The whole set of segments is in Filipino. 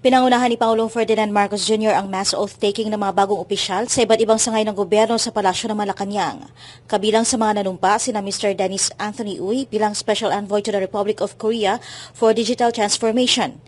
Pinangunahan ni Pangulong Ferdinand Marcos Jr. ang mass oath-taking ng mga bagong opisyal sa iba't ibang sangay ng gobyerno sa Palasyo ng Malacanang. Kabilang sa mga nanumpa sina Mr. Dennis Anthony Uy bilang Special Envoy to the Republic of Korea for Digital Transformation,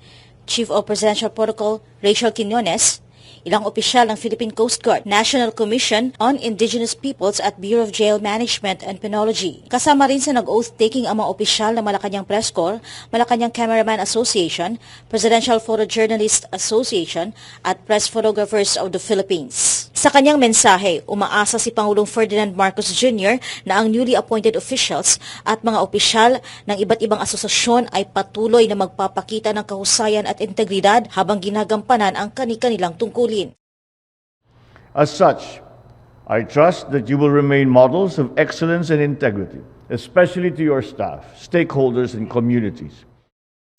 Chief of Presidential Protocol Rachel Quinones, ilang opisyal ng Philippine Coast Guard, National Commission on Indigenous Peoples at Bureau of Jail Management and Penology. Kasama rin sa nag-oath-taking ang mga opisyal ng Malacanang Press Corps, Malacanang Cameraman Association, Presidential Photojournalist Association at Press Photographers of the Philippines. Sa kanyang mensahe, umaasa si Pangulong Ferdinand Marcos Jr. na ang newly appointed officials at mga opisyal ng iba't ibang asosasyon ay patuloy na magpapakita ng kahusayan at integridad habang ginagampanan ang kani-kanilang tungkulin. As such, I trust that you will remain models of excellence and integrity, especially to your staff, stakeholders, and communities.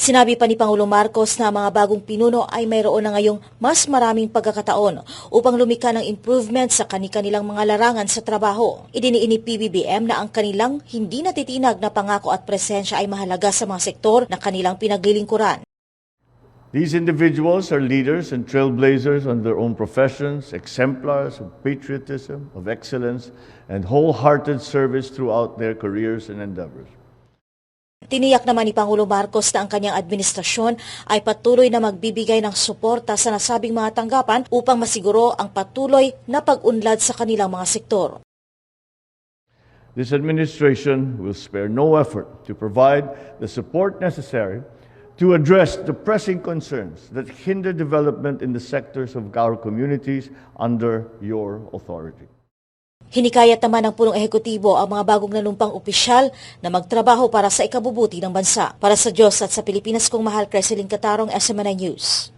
Sinabi pa ni Pangulong Marcos na mga bagong pinuno ay mayroon na ngayong mas maraming pagkakataon upang lumika ng improvement sa kani-kanilang mga larangan sa trabaho. Idiniin ni PBBM na ang kanilang hindi natitinag na pangako at presensya ay mahalaga sa mga sektor na kanilang pinaglilingkuran. These individuals are leaders and trailblazers on their own professions, exemplars of patriotism, of excellence, and wholehearted service throughout their careers and endeavors. Tiniyak naman ni Pangulong Marcos na ang kanyang administrasyon ay patuloy na magbibigay ng suporta sa nasabing mga tanggapan upang masiguro ang patuloy na pag-unlad sa kanilang mga sektor. This administration will spare no effort to provide the support necessary to address the pressing concerns that hinder development in the sectors of our communities under your authority. Hinikayat naman ng punong ehekutibo ang mga bagong nalumpang opisyal na magtrabaho para sa ikabubuti ng bansa. Para sa Diyos at sa Pilipinas kong mahal, Creseling Katarong, SMNI News.